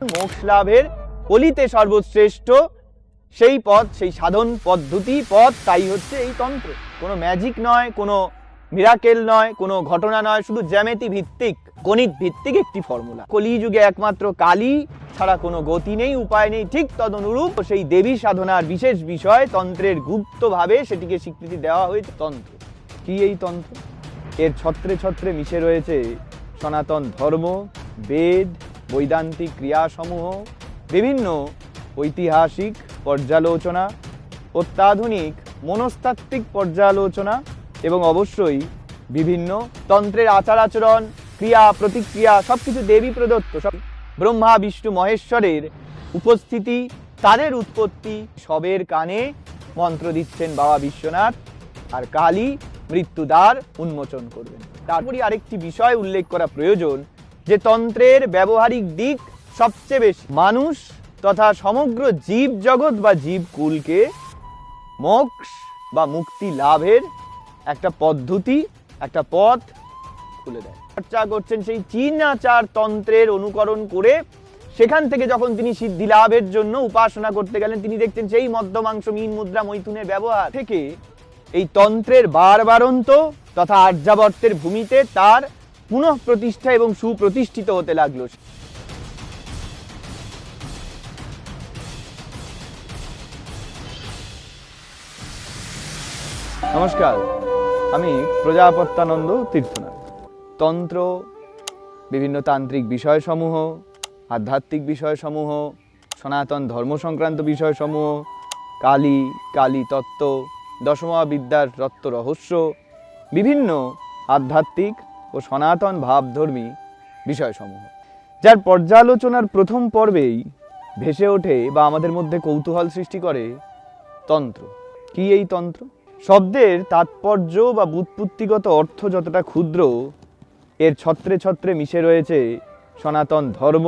মোক্ষ লাভের কলিতে সর্বশ্রেষ্ঠ, সেই পথ, সেই সাধন পদ্ধতি, পথ, তাই হচ্ছে এই তন্ত্র। কোনো ম্যাজিক নয়, কোনো মিরাকেল নয়, কোনো ঘটনা নয়, শুধু জ্যামিতি ভিত্তিক, গণিত ভিত্তিক একটি ফর্মুলা কলিযুগে একমাত্র কালী ছাড়া কোনো গতি নেই, উপায় নেই, ঠিক তদনুরূপ সেই দেবী সাধনার বিশেষ বিষয়, তন্ত্রের গুপ্তভাবে সেটিকে স্বীকৃতি দেওয়া হয়েছে তন্ত্র। কি এই তন্ত্র? এর ছত্রে ছত্রে মিশে রয়েছে সনাতন ধর্ম, বেদ বৈদান্তিক ক্রিয়াসমূহ, বিভিন্ন ঐতিহাসিক পর্যালোচনা, অত্যাধুনিক মনস্তাত্ত্বিক পর্যালোচনা এবং অবশ্যই বিভিন্ন তন্ত্রের আচার আচরণ ক্রিয়া, প্রতিক্রিয়া সব কিছু দেবী প্রদত্ত সব। ব্রহ্মা, বিষ্ণু, মহেশ্বরের উপস্থিতি, তাদের উৎপত্তি সবের কানে মন্ত্র দিচ্ছেন বাবা বিশ্বনাথ আর কালী মৃত্যুদ্বার উন্মোচন করবেন। তারপরই আরেকটি বিষয় উল্লেখ করা প্রয়োজন যে তন্ত্রের ব্যবহারিক দিক সবচেয়ে বেশি। মানুষ তথা সমগ্র জীব জগৎ বা জীবকুলকে মোক্ষ বা মুক্তি লাভের একটা পদ্ধতি, একটা পথ খুলে দেয়। চর্চা করছেন সেই চীন আচার তন্ত্রের অনুকরণ করে। সেখান থেকে যখন তিনি সিদ্ধি লাভের জন্য উপাসনা করতে গেলেন, তিনি দেখছেন সেই মধ্যমাংশ মীন মুদ্রা মৈথুনের ব্যবহার থেকে এই তন্ত্রের বারবারন্ত তথা আর্যাবর্তের ভূমিতে তার পুনঃ প্রতিষ্ঠা এবং সুপ্রতিষ্ঠিত হতে লাগল। নমস্কার, আমি প্রজাপত্যানন্দ তীর্থনাথ। তন্ত্র, বিভিন্ন তান্ত্রিক বিষয়সমূহ, আধ্যাত্মিক বিষয়সমূহ, সনাতন ধর্ম সংক্রান্ত বিষয়সমূহ, কালী কালী তত্ত্ব দশমা বিদ্যার তত্ত্ব রহস্য, বিভিন্ন আধ্যাত্মিক ও সনাতন ভাবধর্মী বিষয়সমূহ, যার পর্যালোচনার প্রথম পর্বেই ভেসে ওঠে বা আমাদের মধ্যে কৌতূহল সৃষ্টি করে তন্ত্র। কি এই তন্ত্র? শব্দের তাৎপর্য বা বুৎপত্তিগত অর্থ যতটা ক্ষুদ্র, এর ছত্রে ছত্রে মিশে রয়েছে সনাতন ধর্ম,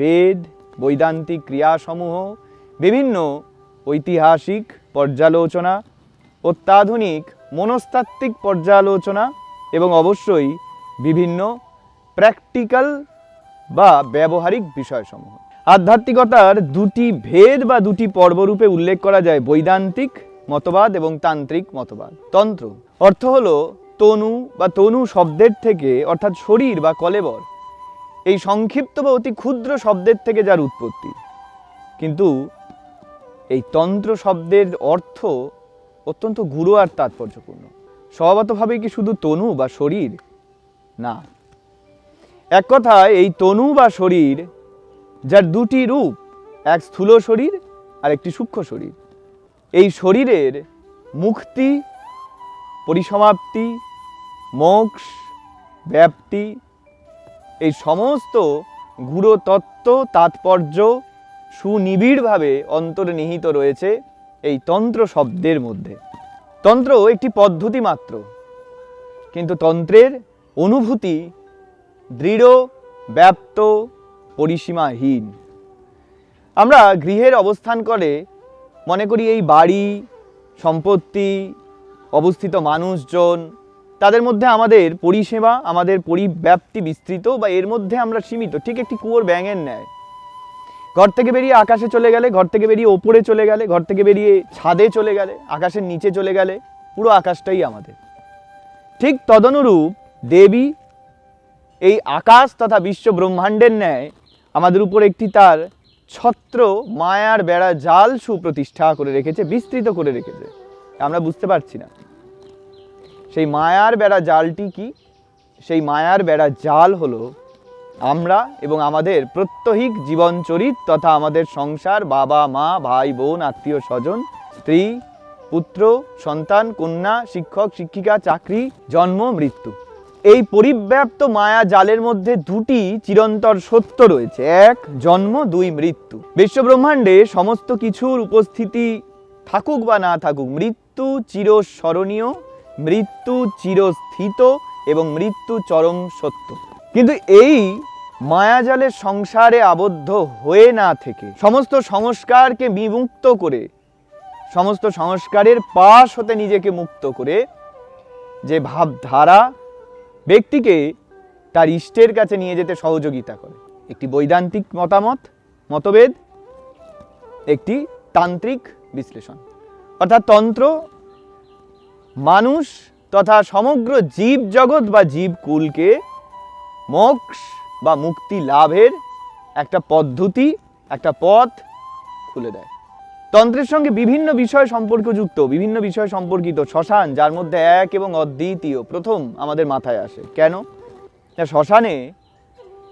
বেদ, বৈদান্তিক ক্রিয়াসমূহ, বিভিন্ন ঐতিহাসিক পর্যালোচনা, অত্যাধুনিক মনস্তাত্ত্বিক পর্যালোচনা এবং অবশ্যই বিভিন্ন প্র্যাকটিক্যাল বা ব্যবহারিক বিষয়সমূহ। আধ্যাত্মিকতার দুটি ভেদ বা দুটি পর্বরূপে উল্লেখ করা যায় বৈদান্তিক মতবাদ এবং তান্ত্রিক মতবাদ। তন্ত্র, অর্থ হল তনু বা তনু শব্দের থেকে, অর্থাৎ শরীর বা কলেবর। এই সংক্ষিপ্ত বা অতি ক্ষুদ্র শব্দের থেকে যার উৎপত্তি। কিন্তু এই তন্ত্র শব্দের অর্থ অত্যন্ত গুরু আর তাৎপর্যপূর্ণ। স্বভাবতভাবে কি শুধু তনু বা শরীর? না। এক কথায় এই তনু বা শরীর, যার দুটি রূপ, এক স্থূল শরীর, আর একটি সূক্ষ্ম শরীর। এই শরীরের মুক্তি, পরিসমাপ্তি, মোক্ষ, ব্যাপ্তি, এই সমস্ত গুরু তত্ত্ব, তাৎপর্য সুনিবিড়ভাবে অন্তর্নিহিত রয়েছে এই তন্ত্র শব্দের মধ্যে। তন্ত্র একটি পদ্ধতি মাত্র, কিন্তু তন্ত্রের অনুভূতি দৃঢ়, ব্যাপ্ত, পরিসীমাহীন। আমরা গৃহের অবস্থান করে মনে করি এই বাড়ি, সম্পত্তি, অবস্থিত মানুষজন, তাদের মধ্যে আমাদের পরিষেবা, আমাদের পরিব্যাপ্তি বিস্তৃত বা এর মধ্যে আমরা সীমিত। ঠিক একটি কুয়োর ব্যাঙের ন্যায়। ঘর থেকে বেরিয়ে আকাশে চলে গেলে, ঘর থেকে বেরিয়ে ওপরে চলে গেলে, ঘর থেকে বেরিয়ে ছাদে চলে গেলে, আকাশের নিচে চলে গেলে, পুরো আকাশটাই আমাদের। ঠিক তদনুরূপ দেবী, এই আকাশ তথা বিশ্ব ব্রহ্মাণ্ডের ন্যায় আমাদের উপর একটি তার ছত্র মায়ার বেড়া জাল সুপ্রতিষ্ঠা করে রেখেছে, বিস্তৃত করে রেখেছে। আমরা বুঝতে পারছি না। সেই মায়ার বেড়া জালটি কি? সেই মায়ার বেড়া জাল হলো আমরা এবং আমাদের প্রত্যহিক জীবনচরিত তথা আমাদের সংসার, বাবা, মা, ভাই, বোন, আত্মীয়, স্বজন, স্ত্রী, পুত্র, সন্তান, কন্যা, শিক্ষক, শিক্ষিকা, চাকরি, জন্ম, মৃত্যু। এই পরিব্যাপ্ত মায়া জালের মধ্যে দুটি চিরন্তর সত্য রয়েছে। এক, জন্ম, দুই, মৃত্যু। বিশ্বব্রহ্মাণ্ডে সমস্ত কিছুর উপস্থিতি থাকুক বা না থাকুক, মৃত্যু চিরস্মরণীয়, মৃত্যু চিরস্থিত এবং মৃত্যু চরম সত্য। কিন্তু এই মায়াজালের সংসারে আবদ্ধ হয়ে না থেকে, সমস্ত সংস্কারকে বিমুক্ত করে, সমস্ত সংস্কারের পাশ হতে নিজেকে মুক্ত করে, যে ভাবধারা ব্যক্তিকে তার ইষ্টের কাছে নিয়ে যেতে সহযোগিতা করে। একটি বৈদান্তিক মতামত, মতভেদ, একটি তান্ত্রিক বিশ্লেষণ। অর্থাৎ তন্ত্র, মানুষ তথা সমগ্র জীব জগৎ বা জীবকুলকে মোক্ষ বা মুক্তি লাভের একটা পদ্ধতি, একটা পথ খুলে দেয়। তন্ত্রের সঙ্গে বিভিন্ন বিষয় সম্পর্কযুক্ত, বিভিন্ন বিষয় সম্পর্কিত, শ্মশান, যার মধ্যে এক এবং অদ্বিতীয়, প্রথম আমাদের মাথায় আসে। কেন? শ্মশানে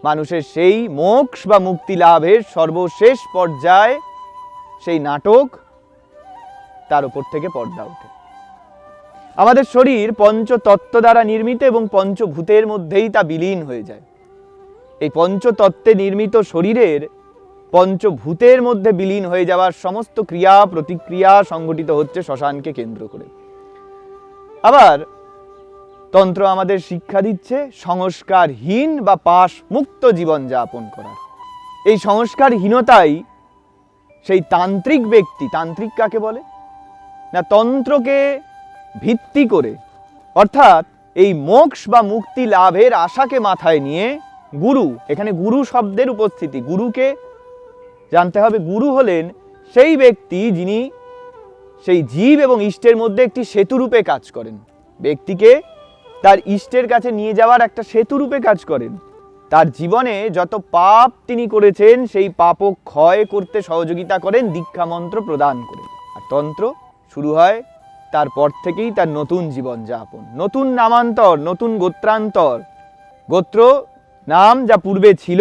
মানুষের সেই মোক্ষ বা মুক্তি লাভের সর্বশেষ পর্যায়ে, সেই নাটক তার উপর থেকে পর্দা ওঠে। আমাদের শরীর পঞ্চতত্ত্ব দ্বারা নির্মিত এবং পঞ্চভূতের মধ্যেই তা বিলীন হয়ে যায়। এই পঞ্চতত্ত্বে নির্মিত শরীরের পঞ্চভূতের মধ্যে বিলীন হয়ে যাওয়ার সমস্ত ক্রিয়া প্রতিক্রিয়া সংগঠিত হচ্ছে শ্মশানকে কেন্দ্র করে। আবার তন্ত্র আমাদের শিক্ষা দিচ্ছে সংস্কারহীন বা পাশ মুক্ত জীবন যাপন করার। এই সংস্কারহীনতাই সেই তান্ত্রিক ব্যক্তি, তান্ত্রিক কাকে বলে? না, তন্ত্রকে ভিত্তি করে, অর্থাৎ এই মোক্ষ বা মুক্তি লাভের আশাকে মাথায় নিয়ে গুরু, এখানে গুরু শব্দের উপস্থিতি, গুরুকে জানতে হবে গুরু হলেন সেই ব্যক্তি যিনি সেই জীব এবং ইষ্টের মধ্যে একটি সেতুরূপে কাজ করেন। ব্যক্তিকে তার ইষ্টের কাছে নিয়ে যাওয়ার একটা সেতুরূপে কাজ করেন। তার জীবনে যত পাপ তিনি করেছেন, সেই পাপও ক্ষয় করতে সহযোগিতা করেন, দীক্ষা মন্ত্র প্রদান করে আর তন্ত্র শুরু হয় তারপর থেকেই তার নতুন জীবন যাপন নতুন নামান্তর, নতুন গোত্রান্তর। গোত্র নাম যা পূর্বে ছিল,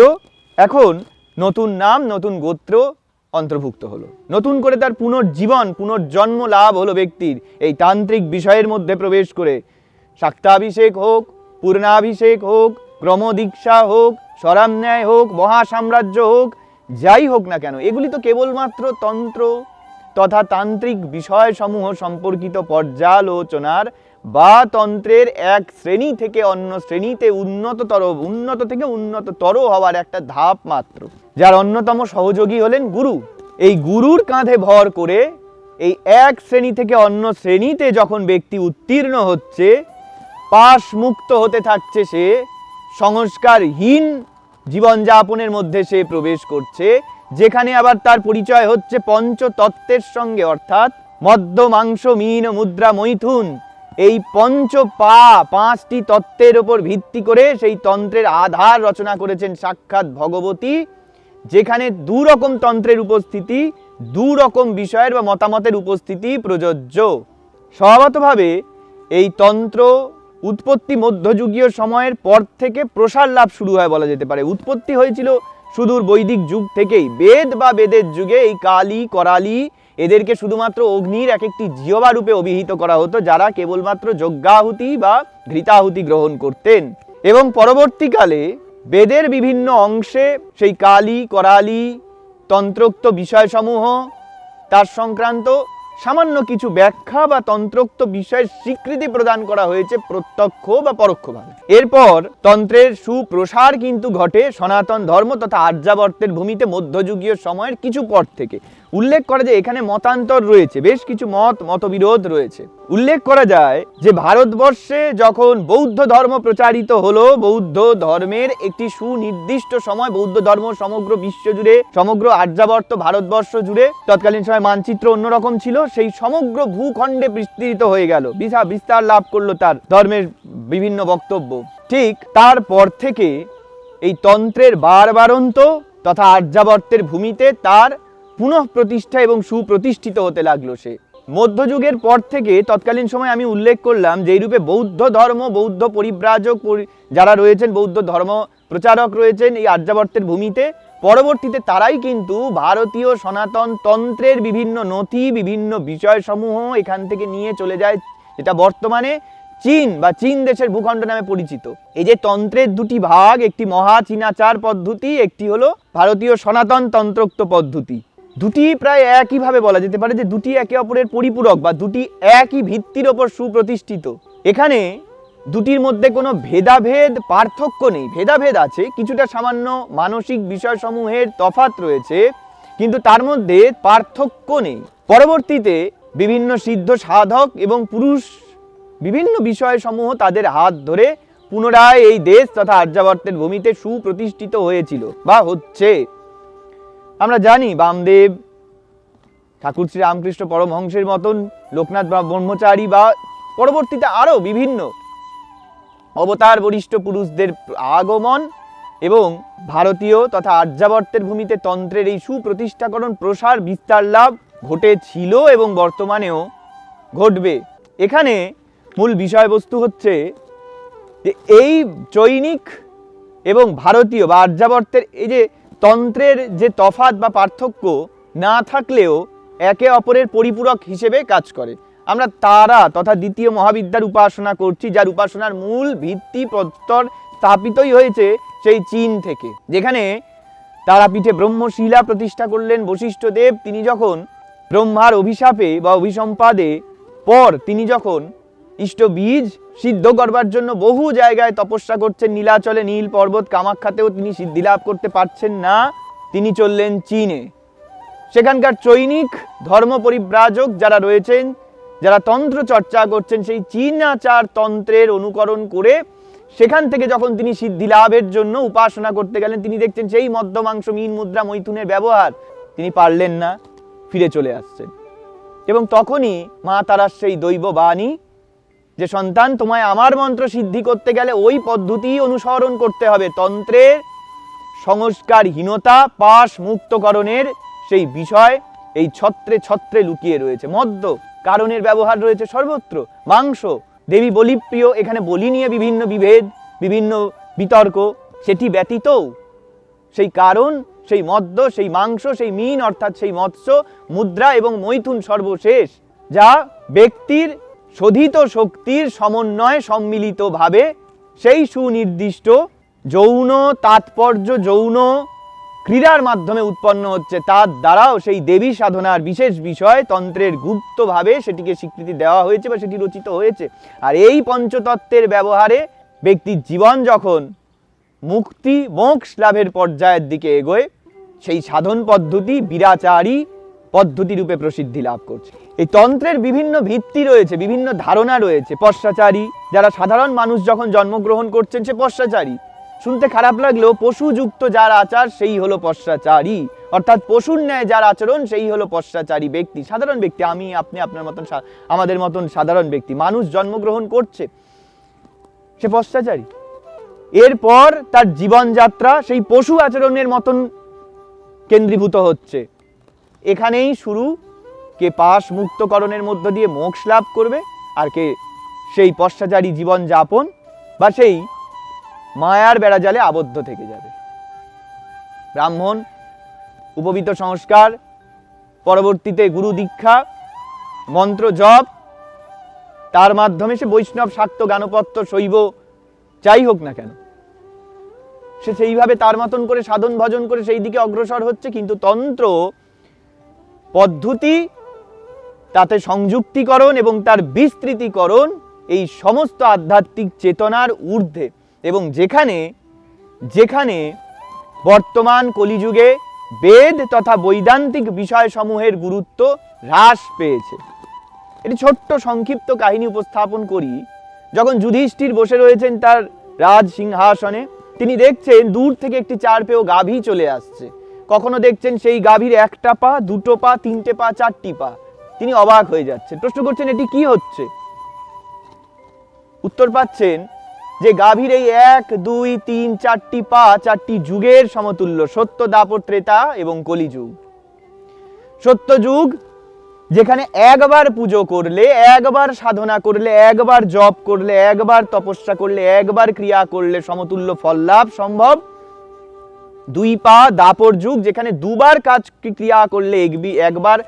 এখন নতুন নাম, নতুন গোত্র অন্তর্ভুক্ত হলো। নতুন করে তার পুনর্জীবন, পুনর্জন্ম লাভ হলো ব্যক্তির। এই তান্ত্রিক বিষয়ের মধ্যে প্রবেশ করে শাক্তাভিষেক হোক, পূর্ণাভিষেক হোক, ক্রমদীক্ষা হোক, স্বরান্যায় হোক, মহাসাম্রাজ্য হোক, যাই হোক না কেন, এগুলি তো কেবলমাত্র তন্ত্র তথা তান্ত্রিক বিষয়সমূহ সম্পর্কিত পর্যালোচনার বা তন্ত্রের এক শ্রেণি থেকে অন্য শ্রেণীতে উন্নততর, উন্নত থেকে উন্নততর হওয়ার একটা ধাপ মাত্র। যার অন্যতম সহযোগী হলেন গুরু। এই গুরুর কাঁধে ভর করে এই এক শ্রেণি থেকে অন্য শ্রেণীতে যখন ব্যক্তি উত্তীর্ণ হচ্ছে পাশ মুক্ত হতে থাকছে সে, সংস্কারহীন জীবনযাপনের মধ্যে সে প্রবেশ করছে, যেখানে আবার তার পরিচয় হচ্ছে পঞ্চতত্ত্বের সঙ্গে, অর্থাৎ মদ্য মাংস মিন মুদ্রা মৈথুন। এই পঞ্চ পা, পাঁচটি তত্ত্বের ওপর ভিত্তি করে সেই তন্ত্রের আধার রচনা করেছেন সাক্ষাৎ ভগবতী যেখানে দু রকম তন্ত্রের উপস্থিতি দু রকম বিষয়ের বা মতামতের উপস্থিতি প্রযোজ্য। স্বভাবতভাবে এই তন্ত্র উৎপত্তি মধ্যযুগীয় সময়ের পর থেকে প্রসার লাভ শুরু হয় বলা যেতে পারে। উৎপত্তি হয়েছিল সুদূর বৈদিক যুগ থেকেই। বেদ বা বেদের যুগে এই কালী, করালি এদেরকে শুধুমাত্র অগ্নির এক একটি জিহবা রূপে অভিহিত করা হতো, যারা কেবলমাত্র যজ্ঞাহুতি বা ঘৃতাহুতি গ্রহণ করতেন। এবং পরবর্তীকালে বেদের বিভিন্ন অংশে সেই কালী, করালি, তন্ত্রোক্ত বিষয়সমূহ, তার সংক্রান্ত সামান্য কিছু ব্যাখ্যা বা তন্ত্রোক্ত বিষয়ের স্বীকৃতি প্রদান করা হয়েছে প্রত্যক্ষ বা পরোক্ষভাবে। এরপর তন্ত্রের সুপ্রসার কিন্তু ঘটে সনাতন ধর্ম তথা আর্যাবর্তের ভূমিতে মধ্যযুগীয় সময়ের কিছু পর থেকে। উল্লেখ করা যায় এখানে মতান্তর রয়েছে, বেশ কিছু মত, মতবিরোধ রয়েছে। উল্লেখ করা যায় যে ভারতবর্ষে যখন বৌদ্ধ ধর্ম প্রচারিত হলো, বৌদ্ধ ধর্মের একটি সুনির্দিষ্ট সময়, বৌদ্ধ ধর্ম সমগ্র বিশ্ব জুড়ে, সমগ্র আর্যাবর্ত ভারতবর্ষ জুড়ে তৎকালীন সময় মানচিত্র অন্যরকম ছিল, সেই সমগ্র ভূখণ্ডে বিস্তৃত হয়ে গেল। বিশা বিস্তার লাভ করল তার ধর্মের বিভিন্ন বক্তব্য। ঠিক তারপর থেকে এই তন্ত্রের বারবারন্ত তথা আর্যাবর্তের ভূমিতে তার পুনঃ প্রতিষ্ঠা এবং সুপ্রতিষ্ঠিত হতে লাগল সে। মধ্যযুগের পর থেকে তৎকালীন সময় আমি উল্লেখ করলাম যে রূপে বৌদ্ধ ধর্ম, বৌদ্ধ পরিব্রাজক পরি- যারা রয়েছেন, বৌদ্ধ ধর্ম প্রচারক রয়েছেন এই আর্যাবর্তের ভূমিতে, পরবর্তীতে তারাই কিন্তু ভারতীয় সনাতন তন্ত্রের বিভিন্ন নথি, বিভিন্ন বিষয়সমূহ এখান থেকে নিয়ে চলে যায়, যেটা বর্তমানে চীন বা চীন দেশের ভূখণ্ড নামে পরিচিত। এই যে তন্ত্রের দুটি ভাগ, একটি মহা চীনাচার পদ্ধতি, একটি হলো ভারতীয় সনাতন তন্ত্রোক্ত পদ্ধতি। দুটি প্রায় একইভাবে বলা যেতে পারে যে দুটি একে অপরের পরিপূরক বা দুটি একই ভিত্তির ওপর সুপ্রতিষ্ঠিত। এখানে দুটির মধ্যে কোনো ভেদাভেদ পার্থক্য নেই। ভেদাভেদ আছে, কিছুটা সামান্য মানসিক বিষয়সমূহের তফাত রয়েছে, কিন্তু তার মধ্যে পার্থক্য নেই। পরবর্তীতে বিভিন্ন সিদ্ধ সাধক এবং পুরুষ বিভিন্ন বিষয়সমূহ তাদের হাত ধরে পুনরায় এই দেশ তথা আর্যাবর্তের ভূমিতে সুপ্রতিষ্ঠিত হয়েছিল বা হচ্ছে। আমরা জানি বামদেব, ঠাকুর শ্রী রামকৃষ্ণ পরমহংসের মতন, লোকনাথ ব্রহ্ম- ব্রহ্মচারী বা পরবর্তীতে আরও বিভিন্ন অবতার বরিষ্ঠ পুরুষদের আগমন এবং ভারতীয় তথা আর্যাবর্তের ভূমিতে তন্ত্রের এই সুপ্রতিষ্ঠাকরণ প্রসার বিস্তার লাভ ঘটেছিল এবং বর্তমানেও ঘটবে। এখানে মূল বিষয়বস্তু হচ্ছে যে এই চৈনিক এবং ভারতীয় বা আর্যাবর্তের এই যে তন্ত্রের যে তফাত বা পার্থক্য না থাকলেও একে অপরের পরিপূরক হিসেবে কাজ করে। আমরা তারা তথা দ্বিতীয় মহাবিদ্যার উপাসনা করছি, যার উপাসনার মূল ভিত্তি প্রস্তর স্থাপিতই হয়েছে সেই চীন থেকে, যেখানে তারাপীঠে ব্রহ্মশিলা প্রতিষ্ঠা করলেন বশিষ্ঠদেব। তিনি যখন ব্রহ্মার অভিশাপে বা অভিসম্পাদে পর তিনি যখন ইষ্ট বীজ সিদ্ধ করবার জন্য বহু জায়গায় তপস্যা করছেন। নীলাচলে নীল পর্বত কামাখ্যাতেও তিনি সিদ্ধি লাভ করতে পারছেন না। তিনি চললেন চীনে। সেখানকার চৈনিক ধর্ম পরিব্রাজক যারা রয়েছেন, যারা তন্ত্র চর্চা করছেন, সেই চীনাচার তন্ত্রের অনুকরণ করে সেখান থেকে যখন তিনি সিদ্ধি লাভের জন্য উপাসনা করতে গেলেন, তিনি দেখছেন সেই মধ্যমাংস মিন মুদ্রা মৈথুনের ব্যবহার। তিনি পারলেন না, ফিরে চলে আসছেন। এবং তখনই মা তারার সেই দৈব বাণী যে সন্তান, তোমায় আমার মন্ত্র সিদ্ধি করতে গেলে ওই পদ্ধতি অনুসরণ করতে হবে। তন্ত্রের সংস্কারহীনতা, পাশ মুক্তকরণের সেই বিষয় এই ছত্রে ছত্রে লুকিয়ে রয়েছে। মদ্য কারণের ব্যবহার রয়েছে সর্বত্র। মাংস, দেবী বলিপ্রিয়, এখানে বলি নিয়ে বিভিন্ন বিভেদ, বিভিন্ন বিতর্ক, সেটি ব্যতীত সেই কারণ, সেই মদ্য, সেই মাংস, সেই মিন, অর্থাৎ সেই মৎস্য, মুদ্রা এবং মৈথুন সর্বশেষ, যা ব্যক্তির শোধিত শক্তির সমন্বয় সম্মিলিতভাবে সেই সুনির্দিষ্ট যৌন তাৎপর্য, যৌন ক্রীড়ার মাধ্যমে উৎপন্ন হচ্ছে তার দ্বারাও সেই দেবী সাধনার বিশেষ বিষয় তন্ত্রের গুপ্তভাবে সেটিকে স্বীকৃতি দেওয়া হয়েছে বা সেটি রচিত হয়েছে। আর এই পঞ্চতত্ত্বের ব্যবহারে ব্যক্তির জীবন যখন মুক্তি, মোক্ষ লাভের পর্যায়ের দিকে এগোয়, সেই সাধন পদ্ধতি, বিরাচারী পদ্ধতি রূপে প্রসিদ্ধি লাভ করছে। এই তন্ত্রের বিভিন্ন ভিত্তি রয়েছে, বিভিন্ন ধারণা রয়েছে। পশ্চাচারী, যারা সাধারণ মানুষ যখন জন্মগ্রহণ করছেন, সে পশ্চাচারী। শুনতে খারাপ লাগলেও পশুযুক্ত যার আচার, সেই হলো পশ্চাচারী। অর্থাৎ পশুর ন্যায় যার আচরণ, সেই হলো পশ্চাচারী ব্যক্তি। সাধারণ ব্যক্তি, আমি, আপনি, আপনার মতন আমাদের মতন সাধারণ ব্যক্তি। মানুষ জন্মগ্রহণ করছে, সে পশ্চাচারী। এরপর তার জীবনযাত্রা, সেই পশু আচরণের মতন কেন্দ্রীভূত হচ্ছে। এখানেই শুরু। কে পাশ মুক্তকরণের মধ্য দিয়ে মোক্ষ লাভ করবে, আর কে সেই পশ্চাচারী জীবন যাপন বা সেই মায়ার বেড়াজালে আবদ্ধ থেকে যাবে। ব্রাহ্মণ, উপবিত সংস্কার, পরবর্তীতে গুরু দীক্ষা, মন্ত্র জপ, তার মাধ্যমে সে বৈষ্ণব শাক্ত গানপত্য শৈব যাই হোক না কেন। সে সেইভাবে তার মতন করে সাধন ভজন করে সেই দিকে অগ্রসর হচ্ছে, কিন্তু তন্ত্র পদ্ধতি, তাতে সংযুক্তিকরণ এবং তার বিস্তৃতিকরণ এই সমস্ত আধ্যাত্মিক চেতনার ঊর্ধ্বে এবং যেখানে যেখানে বর্তমান কলিযুগে বেদ তথা বৈদান্তিক বিষয়সমূহের গুরুত্ব হ্রাস পেয়েছে। এটি ছোট্ট সংক্ষিপ্ত কাহিনী উপস্থাপন করি। যখন যুধিষ্ঠির বসে রয়েছেন তার রাজ সিংহাসনে, তিনি দেখছেন দূর থেকে একটি চার পেও গাভী চলে আসছে। কখনো দেখছেন সেই গাভীর একটা পা, দুটো পা, তিনটে পা, চারটি পা? তিনি অবাক হয়ে যাচ্ছেন প্রশ্ন করছেন, এটি কি হচ্ছে? উত্তর পাচ্ছেন যে গাভীর এই এক, দুই, তিন, চারটি পা, চারটি যুগের সমতুল্য, সত্য দাপর ত্রেতা এবং কলিযুগ। সত্য যুগ, যেখানে একবার পুজো করলে, একবার সাধনা করলে, একবার জপ করলে, একবার তপস্যা করলে, একবার ক্রিয়া করলে সমতুল্য ফল লাভ সম্ভব দুই পা দাপর যুগ, যেখানে দুবার কাজ ক্রিয়া করলে একবি- একবার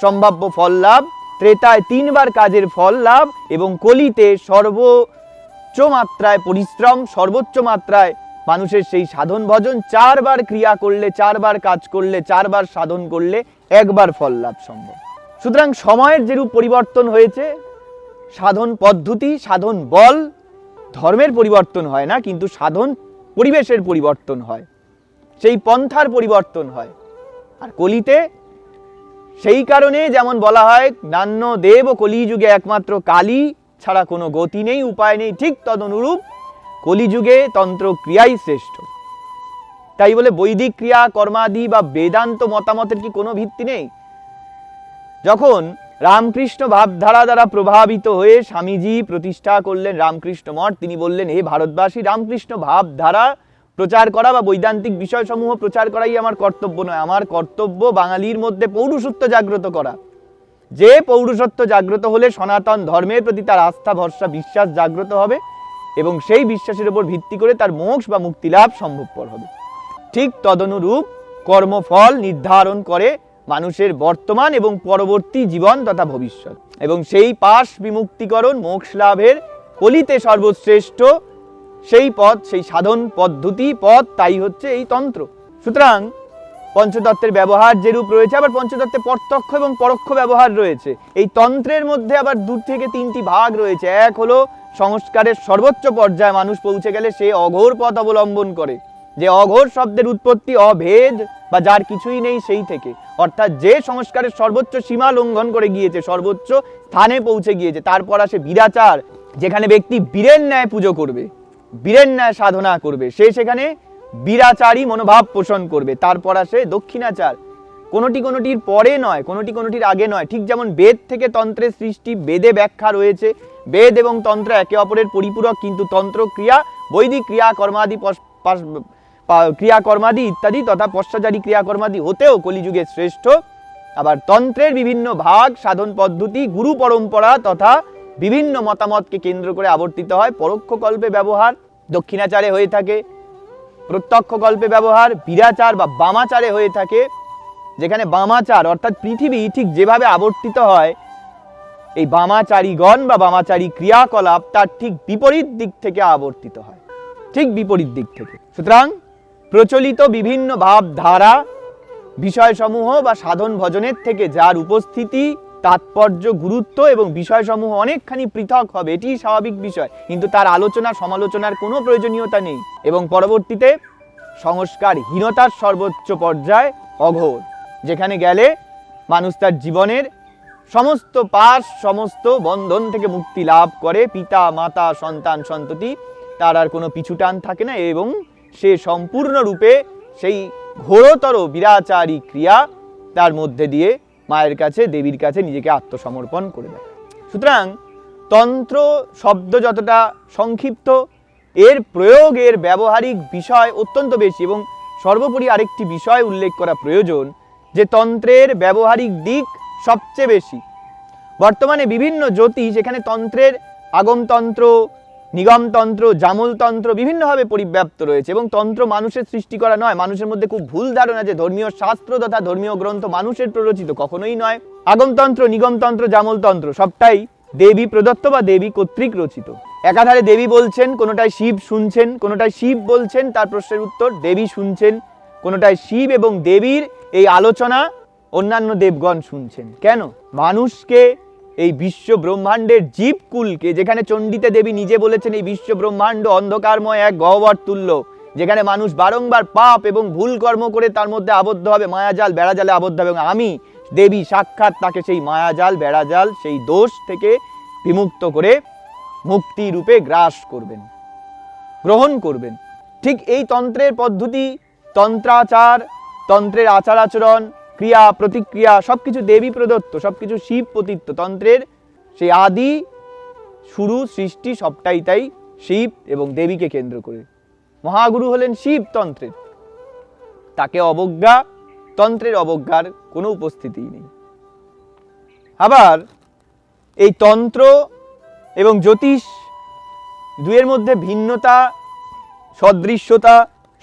সম্ভাব্য ফল লাভ, ত্রেতায় তিনবার কাজের ফল লাভ, এবং কলিতে সর্বোচ্চ মাত্রায় পরিশ্রম, সর্বোচ্চ মাত্রায় মানুষের সেই সাধন ভজন, চারবার ক্রিয়া করলে, চারবার কাজ করলে, চারবার সাধন করলে একবার ফল লাভ সম্ভব। সুতরাং সময়ের যেরূপ পরিবর্তন হয়েছে, সাধন পদ্ধতি, সাধন বল, ধর্মের পরিবর্তন হয় না, কিন্তু সাধন পরিবেশের পরিবর্তন হয়। সেই পন্থার পরিবর্তন হয়। আর কলিতে সেই কারণে যেমন বলা হয়, নান্য দেব কলিযুগে একমাত্র কালী ছাড়া কোনো গতি নেই, উপায় নেই, ঠিক তদনুরূপ কলিযুগে তন্ত্র ক্রিয়াই শ্রেষ্ঠ। তাই বলে বৈদিক ক্রিয়া, কর্মাদি বা বেদান্ত মতামতের কি কোনো ভিত্তি নেই? যখন রামকৃষ্ণ ভাবধারা দ্বারা প্রভাবিত হয়ে স্বামীজি প্রতিষ্ঠা করলেন রামকৃষ্ণ মঠ, তিনি বললেন, হে ভারতবাসী, রামকৃষ্ণ ভাবধারা প্রচার করা বা বৈদান্তিক বিষয়সমূহ প্রচার করাই আমার কর্তব্য নয়। আমার কর্তব্য বাঙালির মধ্যে পৌরুষত্ব জাগ্রত করা। যে পৌরুষত্ব জাগ্রত হলে সনাতন ধর্মের প্রতি তার আস্থা, ভরসা, বিশ্বাস জাগ্রত হবে এবং সেই বিশ্বাসের উপর ভিত্তি করে তার মোক্ষ বা মুক্তিলাভ সম্ভবপর হবে। ঠিক তদনুরূপ কর্মফল নির্ধারণ করে মানুষের বর্তমান এবং পরবর্তী জীবন তথা ভবিষ্যৎ। এবং সেই পাশ বিমুক্তিকরণ, মোক্ষ লাভের কলিতে সর্বশ্রেষ্ঠ সেই পথ সেই সাধন পদ্ধতি পথ তাই হচ্ছে এই তন্ত্র। সুতরাং পঞ্চতত্ত্বের ব্যবহার যেরূপ রয়েছে, আবার পঞ্চতত্ত্বে প্রত্যক্ষ এবং পরোক্ষ ব্যবহার রয়েছে। এই তন্ত্রের মধ্যে আবার দু থেকে তিনটি ভাগ রয়েছে। এক হলো সংস্কারের সর্বোচ্চ পর্যায়ে মানুষ পৌঁছে গেলে সে অঘোর পথ অবলম্বন করে। যে অঘোর শব্দের উৎপত্তি অভেদ বা যার কিছুই নেই সেই থেকে। অর্থাৎ যে সংস্কারের সর্বোচ্চ সীমা লঙ্ঘন করে গিয়েছে, সর্বোচ্চ স্থানে পৌঁছে গিয়েছে, তারপর আসে বিরাচার, যেখানে ব্যক্তি বীরের ন্যায় পুজো করবে। বীরের ন্যায় সাধনা করবে। সে সেখানে বীরাচারী মনোভাব পোষণ করবে। তারপর আসে দক্ষিণাচার। কোনোটি কোনোটির পরে নয়, কোনোটি কোনোটির আগে নয়। ঠিক যেমন বেদ থেকে তন্ত্রের সৃষ্টি, বেদে ব্যাখ্যা রয়েছে। বেদ এবং তন্ত্র একে অপরের পরিপূরক, কিন্তু তন্ত্র ক্রিয়া, বৈদিক ক্রিয়া, কর্মাদি ক্রিয়াকর্মাদি ইত্যাদি তথা পশ্চাচারী ক্রিয়াকর্মাদি হতেও কলিযুগের শ্রেষ্ঠ। আবার তন্ত্রের বিভিন্ন ভাগ, সাধন পদ্ধতি, গুরু পরম্পরা তথা বিভিন্ন মতামতকে কেন্দ্র করে আবর্তিত হয়। পরোক্ষ কল্পে ব্যবহার দক্ষিণাচারে হয়ে থাকে। প্রত্যক্ষ কল্পে ব্যবহার বীরাচার বা বামাচারে হয়ে থাকে। যেখানে বামাচার অর্থাৎ পৃথিবী ঠিক যেভাবে আবর্তিত হয়, এই বামাচারীগণ বা বামাচারী ক্রিয়াকলাপ তার ঠিক বিপরীত দিক থেকে আবর্তিত হয়। ঠিক বিপরীত দিক থেকে। সুতরাং প্রচলিত বিভিন্ন ভাবধারা, বিষয়সমূহ বা সাধন ভজনের থেকে যার উপস্থিতি তাৎপর্য, গুরুত্ব এবং বিষয়সমূহ অনেকখানি পৃথক হবে এটি স্বাভাবিক বিষয়। কিন্তু তার আলোচনা, সমালোচনার কোনো প্রয়োজনীয়তা নেই এবং পরবর্তীতে সংস্কারহীনতার সর্বোচ্চ পর্যায় অঘোর, যেখানে গেলে মানুষ তার জীবনের সমস্ত পাশ, সমস্ত বন্ধন থেকে মুক্তি লাভ করে, পিতা, মাতা, সন্তান, সন্ততি, তার আর কোনো পিছুটান থাকে না এবং সে সম্পূর্ণরূপে সেই ঘোরতর বিরাচারী ক্রিয়া তার মধ্যে দিয়ে মায়ের কাছে, দেবীর কাছে নিজেকে আত্মসমর্পণ করে দেয়। সুতরাং তন্ত্র শব্দ যতটা সংক্ষিপ্ত, এর প্রয়োগ, এর ব্যবহারিক বিষয় অত্যন্ত বেশি এবং সর্বোপরি আরেকটি বিষয় উল্লেখ করা প্রয়োজন যে তন্ত্রের ব্যবহারিক দিক সবচেয়ে বেশি। বর্তমানে বিভিন্ন জ্যোতিষ এখানে তন্ত্রের আগমতন্ত্র নিগমতন্ত্র, জামলতন্ত্র বিভিন্নভাবে পরিব্যাপ্ত রয়েছে এবং তন্ত্র মানুষের সৃষ্টি করা নয়। মানুষের মধ্যে খুব ভুল ধারণা যে ধর্মীয় শাস্ত্র তথা ধর্মীয় গ্রন্থ মানুষের প্ররোচিত কখনোই নয়। আগমতন্ত্র, নিগমতন্ত্র, জামলতন্ত্র সবটাই দেবী প্রদত্ত বা দেবী কর্তৃক রচিত। একাধারে দেবী বলছেন কোনোটায় শিব শুনছেন কোনোটায় শিব বলছেন, তার প্রশ্নের উত্তর দেবী শুনছেন কোনোটায় শিব এবং দেবীর এই আলোচনা অন্যান্য দেবগণ শুনছেন। কেন? মানুষকে এই বিশ্ব ব্রহ্মাণ্ডের জীবকুলকে, যেখানে চণ্ডীতে দেবী নিজে বলেছেন এই বিশ্ব ব্রহ্মাণ্ড অন্ধকারময় এক গহ্বর তুল্য, যেখানে মানুষ বারংবার পাপ এবং ভুল কর্ম করে তার মধ্যে আবদ্ধ হবে, মায়াজাল, বেড়াজালে আবদ্ধ হবে। এবং আমি, দেবী সাক্ষাৎ তাকে সেই মায়াজাল, বেড়াজাল, সেই দোষ থেকে বিমুক্ত করে মুক্তি রূপে গ্রাস করবেন, গ্রহণ করবেন। ঠিক এই তন্ত্রের পদ্ধতি, তন্ত্রাচার, তন্ত্রের আচার আচরণ ক্রিয়া, প্রতিক্রিয়া সব কিছু দেবী প্রদত্ত সব কিছু শিব পতিত্ব তন্ত্রের সেই আদি, শুরু, সৃষ্টি, সবটাই তাই শিব এবং দেবীকে কেন্দ্র করে। মহাগুরু হলেন শিব তন্ত্রের। তাকে অবজ্ঞা, তন্ত্রের অবজ্ঞার কোনো উপস্থিতিই নেই। আবার এই তন্ত্র এবং জ্যোতিষ দুয়ের মধ্যে ভিন্নতা, সদৃশ্যতা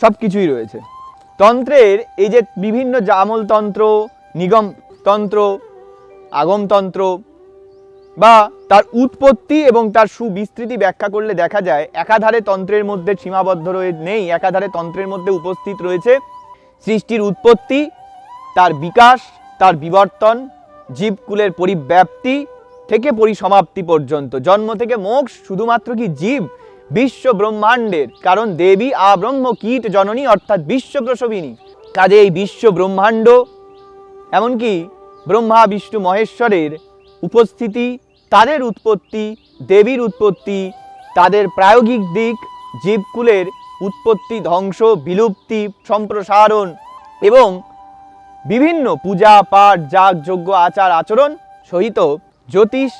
সব কিছুই রয়েছে। তন্ত্রের এই যে বিভিন্ন জামলতন্ত্র নিগমতন্ত্র আগমতন্ত্র বা তার উৎপত্তি এবং তার সুবিস্তৃতি ব্যাখ্যা করলে দেখা যায়, একাধারে তন্ত্রের মধ্যে সীমাবদ্ধ রয়ে নেই, একাধারে তন্ত্রের মধ্যে উপস্থিত রয়েছে সৃষ্টির উৎপত্তি, তার বিকাশ, তার বিবর্তন, জীবকুলের পরিব্যাপ্তি থেকে পরিসমাপ্তি পর্যন্ত, জন্ম থেকে মোক্ষ শুধুমাত্র কি জীব? বিশ্ব ব্রহ্মাণ্ডের, কারণ দেবী আব্রহ্ম কীট জননী অর্থাৎ বিশ্ব প্রসবিনী। কাজে এই বিশ্ব ব্রহ্মাণ্ড, এমনকি ব্রহ্মা, বিষ্ণু, মহেশ্বরের উপস্থিতি, তাদের উৎপত্তি, দেবীর উৎপত্তি, তাদের প্রায়োগিক দিক, জীবকুলের উৎপত্তি, ধ্বংস, বিলুপ্তি, সম্প্রসারণ এবং বিভিন্ন পূজা, পাঠ, যাগ, যজ্ঞ, আচার, আচরণ সহিত জ্যোতিষ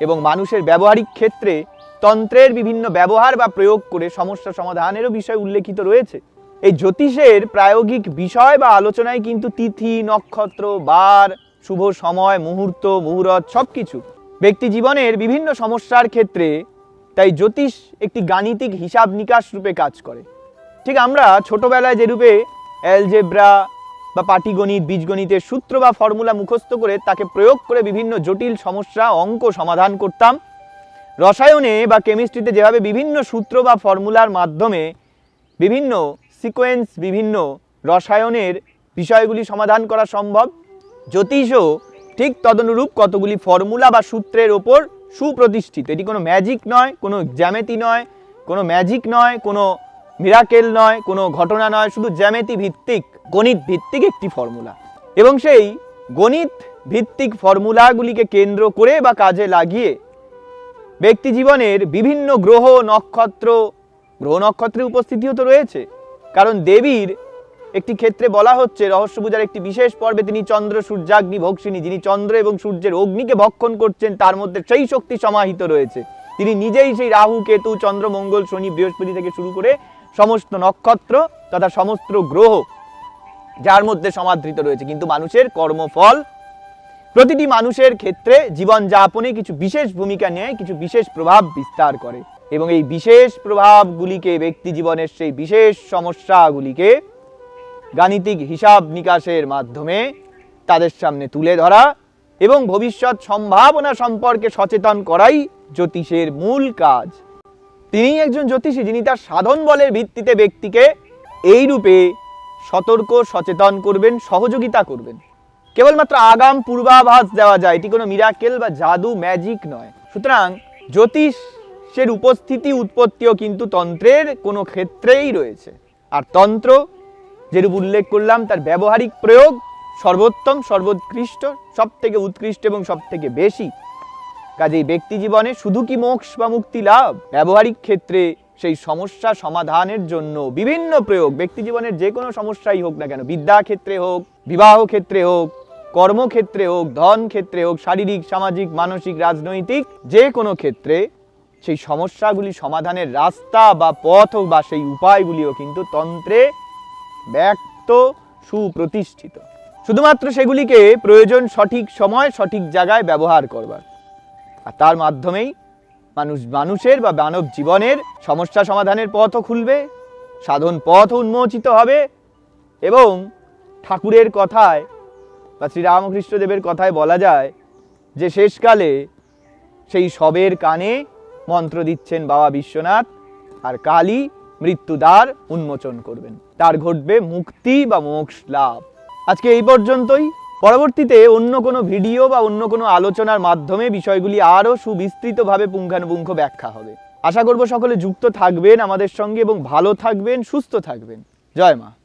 এবং মানুষের ব্যবহারিক ক্ষেত্রে তন্ত্রের বিভিন্ন ব্যবহার বা প্রয়োগ করে সমস্যা সমাধানেরও বিষয় উল্লেখিত রয়েছে। এই জ্যোতিষের প্রায়োগিক বিষয় বা আলোচনায় কিন্তু তিথি, নক্ষত্র, বার, শুভ সময়, মুহূর্ত মুহূর্ত সব কিছু ব্যক্তি জীবনের বিভিন্ন সমস্যার ক্ষেত্রে তাই জ্যোতিষ একটি গাণিতিক হিসাব নিকাশ রূপে কাজ করে। ঠিক আমরা ছোটবেলায় যেরূপে অ্যালজেব্রা বা পাটিগণিত, বীজগণিতের সূত্র বা ফর্মুলা মুখস্থ করে তাকে প্রয়োগ করে বিভিন্ন জটিল সমস্যা, অঙ্ক সমাধান করতাম। রসায়নে বা কেমিস্ট্রিতে যেভাবে বিভিন্ন সূত্র বা ফর্মুলার মাধ্যমে বিভিন্ন সিকোয়েন্স, বিভিন্ন রসায়নের বিষয়গুলি সমাধান করা সম্ভব, জ্যোতিষও ঠিক তদনুরূপ কতগুলি ফর্মুলা বা সূত্রের ওপর সুপ্রতিষ্ঠিত। এটি কোনো ম্যাজিক নয়, কোনো জ্যামেতি নয়, কোনো ম্যাজিক নয়, কোনো মিরাকেল নয়, কোনো ঘটনা নয়, শুধু জ্যামেতি ভিত্তিক, গণিত ভিত্তিক একটি ফর্মুলা। এবং সেই গণিত ভিত্তিক ফর্মুলাগুলিকে কেন্দ্র করে বা কাজে লাগিয়ে ব্যক্তি জীবনের বিভিন্ন গ্রহ, নক্ষত্র, গ্রহ নক্ষত্রের উপস্থিতিও তো রয়েছে। কারণ দেবীর একটি ক্ষেত্রে বলা হচ্ছে, রহস্য পূজার একটি বিশেষ পর্বে তিনি চন্দ্র, সূর্যাগ্নি ভক্ষিনী যিনি চন্দ্র এবং সূর্যের অগ্নিকে ভক্ষণ করছেন, তার মধ্যে সেই শক্তি সমাহিত রয়েছে। তিনি নিজেই সেই রাহু, কেতু, চন্দ্র, মঙ্গল, শনি, বৃহস্পতি থেকে শুরু করে সমস্ত নক্ষত্র তথা সমস্ত গ্রহ যার মধ্যে সমাদৃত রয়েছে। কিন্তু মানুষের কর্মফল প্রতিটি মানুষের ক্ষেত্রে জীবনযাপনে কিছু বিশেষ ভূমিকা নেয়, কিছু বিশেষ প্রভাব বিস্তার করে। এবং এই বিশেষ প্রভাবগুলিকে ব্যক্তি জীবনের সেই বিশেষ সমস্যাগুলিকে গাণিতিক হিসাব নিকাশের মাধ্যমে তাদের সামনে তুলে ধরা এবং ভবিষ্যৎ সম্ভাবনা সম্পর্কে সচেতন করাই জ্যোতিষের মূল কাজ। তিনি একজন জ্যোতিষী, যিনি তার সাধন বলের ভিত্তিতে ব্যক্তিকে এই রূপে সতর্ক, সচেতন করবেন, সহযোগিতা করবেন। কেবলমাত্র আগাম পূর্বাভাস দেওয়া যায়। এটি কোনো মিরাকেল বা জাদু ম্যাজিক নয়। সুতরাং জ্যোতিষের উপস্থিতি, উৎপত্তিও কিন্তু তন্ত্রের কোনো ক্ষেত্রেই রয়েছে। আর তন্ত্র, যেরূপ উল্লেখ করলাম, তার ব্যবহারিক প্রয়োগ সর্বোত্তম, সর্বোৎকৃষ্ট সব থেকে উৎকৃষ্ট এবং সব থেকে বেশি। কাজেই ব্যক্তি জীবনে শুধু কি মোক্ষ বা মুক্তি লাভ? ব্যবহারিক ক্ষেত্রে সেই সমস্যা সমাধানের জন্য বিভিন্ন প্রয়োগ। ব্যক্তি জীবনের যে কোনো সমস্যাই হোক না কেন বিদ্যা ক্ষেত্রে হোক বিবাহ ক্ষেত্রে হোক কর্মক্ষেত্রে হোক ধন ক্ষেত্রে হোক, শারীরিক, সামাজিক, মানসিক, রাজনৈতিক, যে কোনো ক্ষেত্রে সেই সমস্যাগুলি সমাধানের রাস্তা বা পথ বা সেই উপায়গুলিও কিন্তু তন্ত্রে ব্যক্ত, সুপ্রতিষ্ঠিত। শুধুমাত্র সেগুলিকে প্রয়োজন সঠিক সময়, সঠিক জায়গায় ব্যবহার করবার। আর তার মাধ্যমেই মানুষ, মানুষের বা মানব জীবনের সমস্যা সমাধানের পথও খুলবে, সাধন পথও উন্মোচিত হবে এবং ঠাকুরের কথায় বা শ্রীরামকৃষ্ণদেবের কথায় বলা যায় যে শেষকালে সেই সবের কানে মন্ত্র দিচ্ছেন বাবা বিশ্বনাথ আর কালী মৃত্যুদ্বার উন্মোচন করবেন। তার ঘটবে মুক্তি বা মোক্ষ লাভ। আজকে এই পর্যন্তই। পরবর্তীতে অন্য কোনো ভিডিও বা অন্য কোনো আলোচনার মাধ্যমে বিষয়গুলি আরও সুবিস্তৃতভাবে পুঙ্খানুপুঙ্খ ব্যাখ্যা হবে। আশা করব সকলে যুক্ত থাকবেন আমাদের সঙ্গে এবং ভালো থাকবেন, সুস্থ থাকবেন। জয় মা।